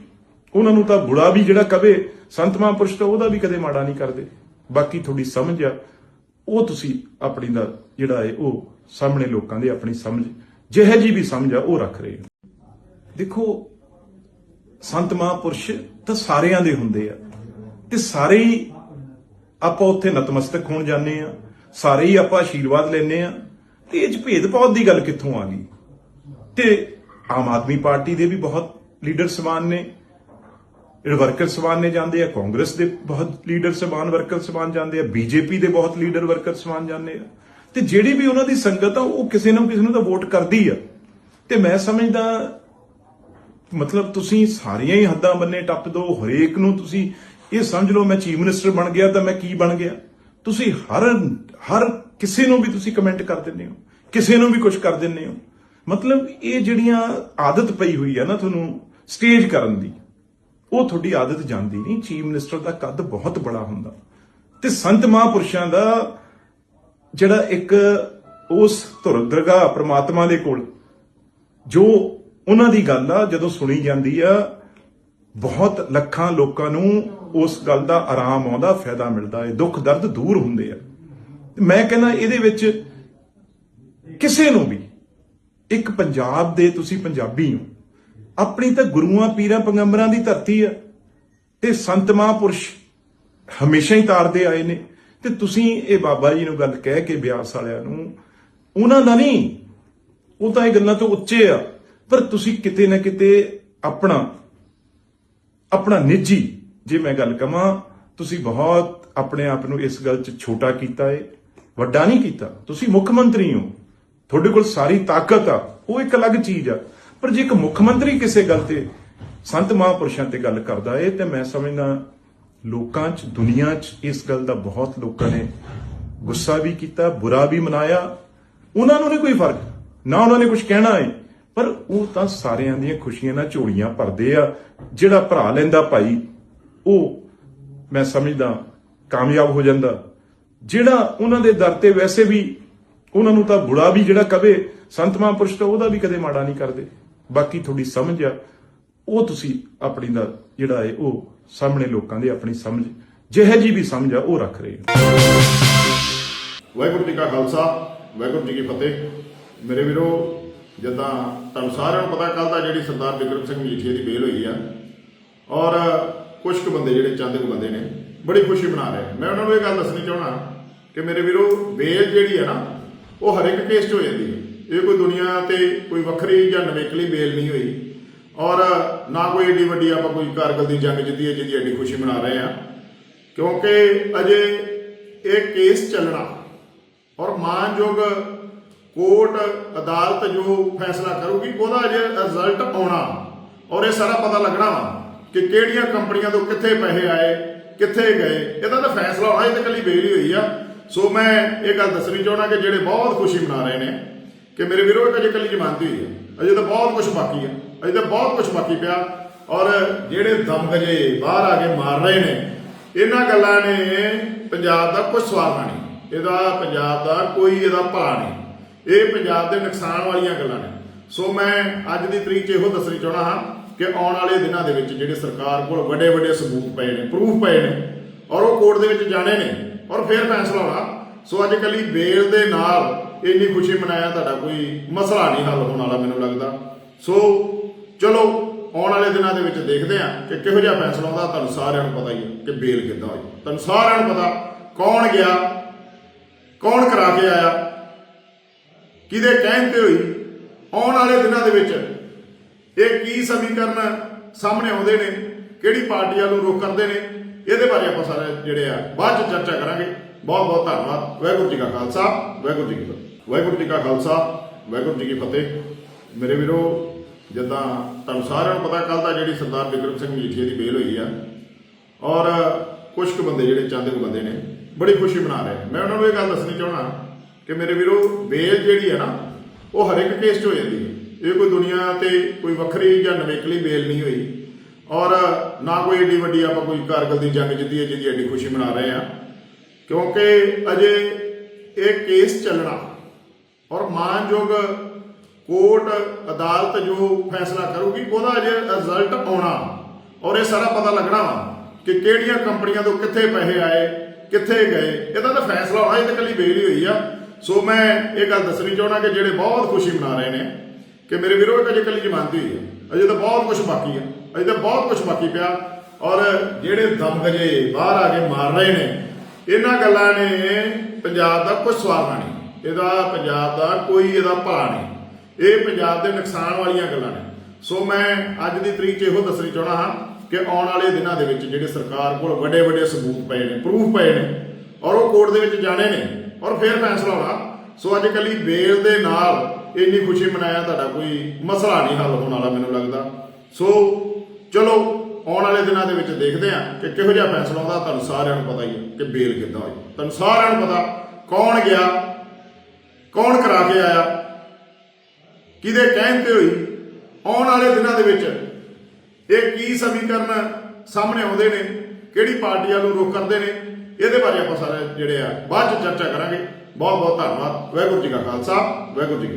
ਉਹਨਾਂ ਨੂੰ ਤਾਂ ਬੁਰਾ ਵੀ ਜਿਹੜਾ ਕਵੇ, ਸੰਤ ਮਹਾਂਪੁਰਸ਼ ਤਾਂ ਉਹਦਾ ਵੀ ਕਦੇ ਮਾੜਾ ਨਹੀਂ ਕਰਦੇ। ਬਾਕੀ ਤੁਹਾਡੀ ਸਮਝ ਆ, ਉਹ ਤੁਸੀਂ ਆਪਣੀ ਦਾ ਜਿਹੜਾ ਹੈ, ਉਹ ਸਾਹਮਣੇ ਲੋਕਾਂ ਦੇ ਆਪਣੀ ਸਮਝ, ਜਿਹੇ ਜੀ ਵੀ ਸਮਝ ਆ, ਉਹ ਰੱਖ ਰਹੇ ਹੋ। ਦੇਖੋ, ਸੰਤ ਮਹਾਂਪੁਰਸ਼ ਤਾਂ ਸਾਰਿਆਂ ਦੇ ਹੁੰਦੇ ਆ। ਤੇ ਸਾਰੇ ਹੀ ਆਪਾਂ ਉੱਥੇ ਨਤਮਸਤਕ ਹੋਣ ਜਾਂਦੇ ਆ, ਸਾਰੇ ਹੀ ਆਪਾਂ ਆਸ਼ੀਰਵਾਦ ਲੈਨੇ ਆ। ਤੇ ਇਹ ਚ ਭੇਦਭਾਵ ਦੀ ਗੱਲ ਕਿੱਥੋਂ ਆ ਗਈ? ਤੇ ਆਮ ਆਦਮੀ ਪਾਰਟੀ ਦੇ ਵੀ ਬਹੁਤ ਲੀਡਰ ਸਮਾਨ ਨੇ। ਵਰਕਰ ਸਮਾਨ ਨੇ ਜਾਂਦੇ ਆ, ਕਾਂਗਰਸ ਦੇ ਬਹੁਤ ਲੀਡਰ ਸਮਾਨ ਵਰਕਰ ਸਮਾਨ ਜਾਂਦੇ ਆ, ਬੀਜੇਪੀ ਦੇ ਬਹੁਤ ਲੀਡਰ, ਵਰਕਰ ਸਮਾਨ ਜਾਂਦੇ ਆ। ਤੇ ਜਿਹੜੀ ਵੀ ਉਹਨਾਂ ਦੀ ਸੰਗਤ ਆ, ਉਹ ਕਿਸੇ ਨਾ ਕਿਸੇ ਨੂੰ ਤਾਂ ਵੋਟ ਕਰਦੀ ਆ। ਤੇ ਮੈਂ ਸਮਝਦਾ, ਮਤਲਬ ਤੁਸੀਂ ਸਾਰੀਆਂ ਹੀ ਹੱਦਾਂ ਬੰਨੇ ਟੱਪ ਦੋ, ਹਰੇਕ ਨੂੰ ਤੁਸੀਂ ਇਹ ਸਮਝ ਲਓ, ਮੈਂ ਚੀਫ ਮਿਨਿਸਟਰ ਬਣ ਗਿਆ ਤਾਂ ਮੈਂ ਕੀ ਬਣ ਗਿਆ। ਤੁਸੀਂ ਹਰ ਹਰ ਕਿਸੇ ਨੂੰ ਵੀ ਤੁਸੀਂ ਕਮੈਂਟ ਕਰ ਦਿੰਦੇ ਹੋ, ਕਿਸੇ ਨੂੰ ਵੀ ਕੁਝ ਕਰ ਦਿੰਦੇ ਹੋ। ਮਤਲਬ ਇਹ ਜਿਹੜੀਆਂ ਆਦਤ ਪਈ ਹੋਈ ਆ ਨਾ ਤੁਹਾਨੂੰ, ਸਟੇਜ ਕਰਨ ਦੀ ਉਹ ਤੁਹਾਡੀ ਆਦਤ ਜਾਂਦੀ ਨਹੀਂ, ਚੀਫ ਮਿਨਿਸਟਰ ਦਾ ਕੱਦ ਬਹੁਤ ਬੜਾ ਹੁੰਦਾ। ਤੇ ਸੰਤ ਮਹਾਂਪੁਰਸ਼ਾਂ ਦਾ ਜਿਹੜਾ ਇੱਕ ਉਸ ਧੁਰ ਦਰਗਾਹ ਪ੍ਰਮਾਤਮਾ ਦੇ ਕੋਲ, ਜੋ ਉਹਨਾਂ ਦੀ ਗੱਲ ਆ, ਜਦੋਂ ਸੁਣੀ ਜਾਂਦੀ ਆ, ਬਹੁਤ ਲੱਖਾਂ ਲੋਕਾਂ ਨੂੰ ਉਸ ਗੱਲ ਦਾ ਆਰਾਮ ਆਉਂਦਾ, ਫਾਇਦਾ ਮਿਲਦਾ ਹੈ ਦੁੱਖ ਦਰਦ ਦੂਰ ਹੁੰਦੇ ਆ। ਮੈਂ ਕਹਿੰਦਾ ਇਹਦੇ ਵਿੱਚ ਕਿਸੇ ਨੂੰ ਵੀ, ਇੱਕ ਪੰਜਾਬ ਦੇ ਤੁਸੀਂ ਪੰਜਾਬੀ ਹੋ ਆਪਣੀ ਤਾਂ ਗੁਰੂਆਂ, ਪੀਰਾਂ, ਪੈਗੰਬਰਾਂ ਦੀ ਧਰਤੀ ਆ। ਤੇ ਸੰਤ ਮਹਾਂਪੁਰਸ਼ ਹਮੇਸ਼ਾ ਹੀ ਤਾਰਦੇ ਆਏ ਨੇ। ਤੇ ਤੁਸੀਂ ਇਹ ਬਾਬਾ ਜੀ ਨੂੰ ਗੱਲ ਕਹਿ ਕੇ ਬਿਆਸ ਵਾਲਿਆਂ ਨੂੰ, ਉਹਨਾਂ ਦਾ ਨਹੀਂ, ਉਹ ਤਾਂ ਇਹ ਗੱਲਾਂ ਤੋਂ ਉੱਚੇ ਆ। ਪਰ ਤੁਸੀਂ ਕਿਤੇ ਨਾ ਕਿਤੇ ਆਪਣਾ ਆਪਣਾ ਨਿੱਜੀ, ਜੇ ਮੈਂ ਗੱਲ ਕਹਾਂ ਤੁਸੀਂ ਬਹੁਤ ਆਪਣੇ ਆਪ ਨੂੰ ਇਸ ਗੱਲ 'ਚ ਛੋਟਾ ਕੀਤਾ ਏ, ਵੱਡਾ ਨਹੀਂ ਕੀਤਾ। ਤੁਸੀਂ ਮੁੱਖ ਮੰਤਰੀ ਹੋ। ਤੁਹਾਡੇ ਕੋਲ ਸਾਰੀ ਤਾਕਤ ਆ। ਉਹ ਇੱਕ ਅਲੱਗ ਚੀਜ਼ ਆ। ਪਰ ਜੇ ਇੱਕ ਮੁੱਖ ਮੰਤਰੀ ਕਿਸੇ ਗੱਲ ਤੇ ਸੰਤ ਮਹਾਂਪੁਰਸ਼ਾਂ ਤੇ ਗੱਲ ਕਰਦਾ ਏ, ਤੇ ਮੈਂ ਸਮਝਦਾ ਲੋਕਾਂ 'ਚ, ਦੁਨੀਆ 'ਚ ਇਸ ਗੱਲ ਦਾ ਬਹੁਤ ਲੋਕਾਂ ਨੇ ਗੁੱਸਾ ਵੀ ਕੀਤਾ, ਬੁਰਾ ਵੀ ਮਨਾਇਆ। ਉਹਨਾਂ ਨੂੰ ਨਹੀਂ ਕੋਈ ਫ਼ਰਕ, ਨਾ ਉਹਨਾਂ ਨੇ ਕੁਝ ਕਹਿਣਾ ਏ। ਪਰ ਉਹ ਤਾਂ ਸਾਰਿਆਂ ਦੀਆਂ ਖੁਸ਼ੀਆਂ ਨਾਲ ਝੋਲੀਆਂ ਭਰਦੇ ਆ, ਜਿਹੜਾ ਭਰਾ ਲੈਂਦਾ ਭਾਈ, ਉਹ ਮੈਂ ਸਮਝਦਾ ਕਾਮਯਾਬ ਹੋ ਜਾਂਦਾ। ਜਿਹੜਾ ਉਹਨਾਂ ਦੇ ਦਰ ਤੇ ਵੈਸੇ ਵੀ ਉਹਨਾਂ ਨੂੰ ਤਾਂ ਬੁਰਾ ਵੀ ਜਿਹੜਾ ਕਵੇ, ਸੰਤ ਮਹਾਂਪੁਰਸ਼ ਤਾਂ ਉਹਦਾ ਵੀ ਕਦੇ ਮਾੜਾ ਨਹੀਂ ਕਰਦੇ। ਬਾਕੀ ਤੁਹਾਡੀ ਸਮਝ ਆ, ਉਹ ਤੁਸੀਂ ਆਪਣੀ ਦਾ ਜਿਹੜਾ ਹੈ, ਉਹ ਸਾਹਮਣੇ ਲੋਕਾਂ ਦੇ ਆਪਣੀ ਸਮਝ, ਜਿਹੇ ਜੀ ਵੀ ਸਮਝ ਆ, ਉਹ ਰੱਖ ਰਹੇ ਹੋ ਵਾਹਿਗੁਰੂ ਜੀ ਕਾ ਖਾਲਸਾ, ਵਾਹਿਗੁਰੂ ਜੀ ਕੀ ਫਤਿਹ। ਮੇਰੇ ਵੀਰੋ, ਜਿੱਦਾਂ ਤੁਹਾਨੂੰ ਸਾਰਿਆਂ ਨੂੰ ਪਤਾ ਕੱਲ ਦਾ ਜਿਹੜੀ ਸਰਦਾਰ ਬਿਕਰਮ ਸਿੰਘ ਮਜੀਠੀਆ ਦੀ ਬੇਲ ਹੋਈ ਆ, ਔਰ ਕੁਝ ਕੁ ਬੰਦੇ ਜਿਹੜੇ ਚੰਦ ਕੁ ਬੰਦੇ ਨੇ, ਬੜੀ ਖੁਸ਼ੀ ਮਨਾ ਰਹੇ ਮੈਂ ਉਹਨਾਂ ਨੂੰ ਇਹ ਗੱਲ ਦੱਸਣੀ ਚਾਹਣਾ ਕਿ ਮੇਰੇ ਵੀਰੋ, ਬੇਲ ਜਿਹੜੀ ਹੈ ਨਾ, ਉਹ ਹਰ ਇੱਕ ਕੇਸ 'ਚ ਹੋ ਜਾਂਦੀ ਹੈ। ਇਹ ਕੋਈ ਦੁਨੀਆ ਤੇ ਕੋਈ ਵੱਖਰੀ ਜਾਂ ਨਵੇਕਲੀ ਬੇਲ ਨਹੀਂ ਹੋਈ। ਔਰ ਨਾ ਕੋਈ ਏਡੀ ਵੱਡੀ ਆਪਾਂ ਕੋਈ ਕਾਰਗਲ ਦੀ ਜੰਗ ਜਿੱਤੀ ਹੈ, ਜਿਹਦੀ ਐਡੀ ਖੁਸ਼ੀ ਮਨਾ ਰਹੇ ਆ ਕਿਉਂਕਿ ਅਜੇ ਇਹ ਕੇਸ ਚੱਲਣਾ ਔਰ ਮਾਨਯੋਗ ਕੋਰਟ ਅਦਾਲਤ ਜੋ ਫੈਸਲਾ ਕਰੂਗੀ, ਉਹਦਾ ਅਜੇ ਰਿਜ਼ਲਟ ਆਉਣਾ ਔਰ ਇਹ ਸਾਰਾ ਪਤਾ ਲੱਗਣਾ ਵਾ ਕਿ ਕਿਹੜੀਆਂ ਕੰਪਨੀਆਂ ਤੋਂ ਕਿੱਥੇ ਪੈਸੇ ਆਏ, ਕਿੱਥੇ ਗਏ। ਇਹਦਾ ਤਾਂ ਫੈਸਲਾ ਹੋਣਾ ਇਹ ਤਾਂ ਕੱਲੀ ਬੇਲ ਹੀ ਹੋਈ ਆ। ਸੋ ਮੈਂ ਇਹ ਗੱਲ ਦੱਸਣੀ ਚਾਹਣਾ ਕਿ ਜਿਹੜੇ ਬਹੁਤ ਖੁਸ਼ੀ ਮਨਾ ਰਹੇ ਨੇ ਕਿ ਮੇਰੇ ਵੀਰੋ ਇਹ ਅਜੇ ਕੱਲੀ ਜਮਾਨਤੀ ਹੋਈ ਹੈ। ਅਜੇ ਤਾਂ ਬਹੁਤ ਕੁਝ ਬਾਕੀ ਹੈ। ਅਜੇ ਤਾਂ ਬਹੁਤ ਕੁਝ ਬਾਕੀ ਪਿਆ। ਔਰ ਜਿਹੜੇ ਦਮਗਜੇ ਬਾਹਰ ਆ ਕੇ ਮਾਰ ਰਹੇ ਨੇ, ਇਹਨਾਂ ਗੱਲਾਂ ਨੇ ਪੰਜਾਬ ਦਾ ਕੁਝ ਸਵਾਰਨਾ ਨਹੀਂ। ਇਹਦਾ ਪੰਜਾਬ ਦਾ ਕੋਈ ਇਹਦਾ ਭਲਾ ਨਹੀਂ। ਇਹ ਪੰਜਾਬ ਦੇ ਨੁਕਸਾਨ ਵਾਲੀਆਂ ਗੱਲਾਂ ਨੇ। ਸੋ ਮੈਂ ਅੱਜ ਦੀ ਤਰੀਕ 'ਚ ਇਹੋ ਦੱਸਣੀ ਚਾਹਣਾ ਹਾਂ ਕਿ ਆਉਣ ਵਾਲੇ ਦਿਨਾਂ ਦੇ ਵਿੱਚ ਜਿਹੜੇ ਸਰਕਾਰ ਕੋਲ ਵੱਡੇ ਵੱਡੇ ਸਬੂਤ ਪਏ ਨੇ ਪ੍ਰੂਫ ਪਏ ਨੇ, ਔਰ ਉਹ ਕੋਰਟ ਦੇ ਵਿੱਚ ਜਾਣੇ ਨੇ। ਔਰ ਫਿਰ ਫੈਸਲਾ ਹੋਣਾ। ਸੋ ਅੱਜ ਕੱਲੀ ਬੇਲ ਦੇ ਨਾਲ ਇੰਨੀ ਖੁਸ਼ੀ ਮਨਾਇਆ ਤੁਹਾਡਾ ਕੋਈ ਮਸਲਾ ਨਹੀਂ ਹੱਲ ਹੋਣ ਵਾਲਾ ਮੈਨੂੰ ਲੱਗਦਾ। ਸੋ ਚਲੋ, ਆਉਣ ਵਾਲੇ ਦਿਨਾਂ ਦੇ ਵਿੱਚ ਦੇਖਦੇ ਹਾਂ ਕਿ ਕਿਹੋ ਜਿਹਾ ਫੈਸਲਾ ਆਉਂਦਾ। ਤੁਹਾਨੂੰ ਸਾਰਿਆਂ ਨੂੰ ਪਤਾ ਹੀ ਹੈ ਕਿ ਬੇਲ ਕਿੱਦਾਂ ਹੋਈ। ਤੁਹਾਨੂੰ ਸਾਰਿਆਂ ਨੂੰ ਪਤਾ ਕੌਣ ਗਿਆ, ਕੌਣ ਕਰਾ ਕੇ ਆਇਆ, ਕਿਹਦੇ ਕਹਿਣ ਤੇ ਹੋਈ। ਆਉਣ ਵਾਲੇ ਦਿਨਾਂ ਦੇ ਵਿੱਚ ਇਹ ਕੀ ਸਮੀਕਰਨ ਸਾਹਮਣੇ ਆਉਂਦੇ ਨੇ, ਕਿਹੜੀ ਪਾਰਟੀ ਨੂੰ ਰੋਕ ਕਰਦੇ ਨੇ, ਇਹਦੇ ਬਾਰੇ ਆਪਾਂ ਸਾਰੇ ਜਿਹੜੇ ਆ ਬਾਅਦ ਚ ਚਰਚਾ ਕਰਾਂਗੇ। ਬਹੁਤ ਬਹੁਤ ਧੰਨਵਾਦ। ਵਾਹਿਗੁਰੂ ਜੀ ਕਾ ਖਾਲਸਾ, ਵਾਹਿਗੁਰੂ ਜੀ ਕੀ ਫਤਿਹ। ਵਾਹਿਗੁਰੂ ਜੀ ਕਾ ਖਾਲਸਾ, ਵਾਹਿਗੁਰੂ ਜੀ ਕੀ ਫਤਿਹ। ਮੇਰੇ ਵੀਰੋ, ਜਿੱਦਾਂ ਤੁਹਾਨੂੰ ਸਾਰਿਆਂ ਨੂੰ ਪਤਾ ਕੱਲ ਦਾ ਜਿਹੜੀ ਸਰਦਾਰ ਬਿਕਰਮ ਸਿੰਘ ਮਜੀਠੀਆ ਦੀ ਬੇਲ ਹੋਈ ਆ, ਔਰ ਕੁਝ ਕੁ ਬੰਦੇ ਜਿਹੜੇ ਚੰਦ ਕੁ ਬੰਦੇ ਨੇ, ਬੜੀ ਖੁਸ਼ੀ ਮਨਾ ਰਹੇ ਮੈਂ ਉਹਨਾਂ ਨੂੰ ਇਹ ਗੱਲ ਦੱਸਣੀ ਚਾਹਣਾ ਕਿ ਮੇਰੇ ਵੀਰੋ, ਬੇਲ ਜਿਹੜੀ ਹੈ ਨਾ, ਉਹ ਹਰ ਇੱਕ ਕੇਸ 'ਚ ਹੋ ਜਾਂਦੀ ਹੈ। ਇਹ ਕੋਈ ਦੁਨੀਆ ਤੇ ਕੋਈ ਵੱਖਰੀ ਜਾਂ ਨਵੇਕਲੀ ਬੇਲ ਨਹੀਂ ਹੋਈ। ਔਰ ਨਾ ਕੋਈ ਏਡੀ ਵੱਡੀ ਆਪਾਂ ਕੋਈ ਕਾਰਗਲ ਦੀ ਜੰਗ ਜਿੱਤੀ ਹੈ ਜਿਹਦੀ ਐਡੀ ਖੁਸ਼ੀ ਮਨਾ ਰਹੇ ਆ। ਕਿਉਂਕਿ ਅਜੇ ਇਹ ਕੇਸ ਚੱਲਣਾ ਔਰ ਮਾਨਯੋਗ ਕੋਰਟ ਅਦਾਲਤ ਜੋ ਫੈਸਲਾ ਕਰੂਗੀ, ਉਹਦਾ ਅਜੇ ਰਿਜ਼ਲਟ ਆਉਣਾ ਔਰ ਇਹ ਸਾਰਾ ਪਤਾ ਲੱਗਣਾ ਵਾ ਕਿ ਕਿਹੜੀਆਂ ਕੰਪਨੀਆਂ ਤੋਂ ਕਿੱਥੇ ਪੈਸੇ ਆਏ, ਕਿੱਥੇ ਗਏ। ਇਹਦਾ ਤਾਂ ਫੈਸਲਾ ਹੋਣਾ, ਇਹ ਤਾਂ ਕੱਲੀ ਬੇਲ ਹੀ ਹੋਈ ਆ। ਸੋ ਮੈਂ ਇਹ ਗੱਲ ਦੱਸਣੀ ਚਾਹਣਾ ਕਿ ਜਿਹੜੇ ਬਹੁਤ ਖੁਸ਼ੀ ਮਨਾ ਰਹੇ ਨੇ, ਕਿ ਮੇਰੇ ਵੀਰੋ ਇਹ ਅਜੇ ਕੱਲੀ ਜ਼ਮਾਨਤ ਹੋਈ ਹੈ ਅਜੇ ਤਾਂ ਬਹੁਤ ਕੁਝ ਬਾਕੀ ਆ। ਅਜੇ ਤਾਂ ਬਹੁਤ ਕੁਝ ਬਾਕੀ ਪਿਆ। ਔਰ ਜਿਹੜੇ ਦਮ ਦਮਗਜੇ ਬਾਹਰ ਆ ਕੇ ਮਾਰ ਰਹੇ ਨੇ ਇਹਨਾਂ ਗੱਲਾਂ ਨੇ ਪੰਜਾਬ ਦਾ ਕੁਝ ਸਵਾਰਨਾ ਨਹੀਂ। ਇਹਦਾ ਪੰਜਾਬ ਦਾ ਕੋਈ ਇਹਦਾ ਭਲਾ ਨਹੀਂ। ਇਹ ਪੰਜਾਬ ਦੇ ਨੁਕਸਾਨ ਵਾਲੀਆਂ ਗੱਲਾਂ ਨੇ। ਸੋ ਮੈਂ ਅੱਜ ਦੀ ਤਰੀਕ 'ਚ ਇਹੋ ਦੱਸਣੀ ਚਾਹਣਾ ਹਾਂ ਕਿ ਆਉਣ ਵਾਲੇ ਦਿਨਾਂ ਦੇ ਵਿੱਚ ਜਿਹੜੇ ਸਰਕਾਰ ਕੋਲ ਵੱਡੇ ਵੱਡੇ ਸਬੂਤ ਪਏ ਨੇ ਪ੍ਰੂਫ ਪਏ ਨੇ, ਔਰ ਉਹ ਕੋਰਟ ਦੇ ਵਿੱਚ ਜਾਣੇ ਨੇ, ਔਰ ਫਿਰ ਫੈਸਲਾ ਹੋਣਾ। ਸੋ ਅੱਜ ਕੱਲੀ ਬੇਲ ਦੇ ਨਾਲ ਇੰਨੀ ਖੁਸ਼ੀ ਮਨਾਇਆ ਤੁਹਾਡਾ ਕੋਈ ਮਸਲਾ ਨਹੀਂ ਹੱਲ ਹੋਣ ਵਾਲਾ ਮੈਨੂੰ ਲੱਗਦਾ। ਸੋ ਚਲੋ ਆਉਣ ਵਾਲੇ ਦਿਨਾਂ ਦੇ ਵਿੱਚ ਦੇਖਦੇ ਹਾਂ ਕਿ ਕਿਹੋ ਜਿਹਾ ਫੈਸਲਾ ਆਉਂਦਾ, ਤੁਹਾਨੂੰ ਸਾਰਿਆਂ ਨੂੰ ਪਤਾ ਹੀ ਹੈ ਕਿ ਬੇਲ ਕਿੱਦਾਂ ਹੋਈ। ਤੁਹਾਨੂੰ ਸਾਰਿਆਂ ਨੂੰ ਪਤਾ ਕੌਣ ਗਿਆ, ਕੌਣ ਕਰਾ ਕੇ ਆਇਆ, ਕਿਹਦੇ ਕਹਿਣ ਤੇ ਹੋਈ। ਆਉਣ ਵਾਲੇ ਦਿਨਾਂ ਦੇ ਵਿੱਚ ਇਹ ਕੀ ਸਮੀਕਰਨ ਸਾਹਮਣੇ ਆਉਂਦੇ ਨੇ, ਕਿਹੜੀ ਪਾਰਟੀਆਂ ਨੂੰ ਰੋਕ ਕਰਦੇ ਨੇ, ਇਹਦੇ ਬਾਰੇ ਆਪਾਂ ਸਾਰੇ ਜਿਹੜੇ ਆ ਬਾਅਦ ਚ ਚਰਚਾ ਕਰਾਂਗੇ। ਬਹੁਤ ਬਹੁਤ ਧੰਨਵਾਦ। ਵਾਹਿਗੁਰੂ ਜੀ ਕਾ ਖਾਲਸਾ, ਵਾਹਿਗੁਰੂ ਜੀ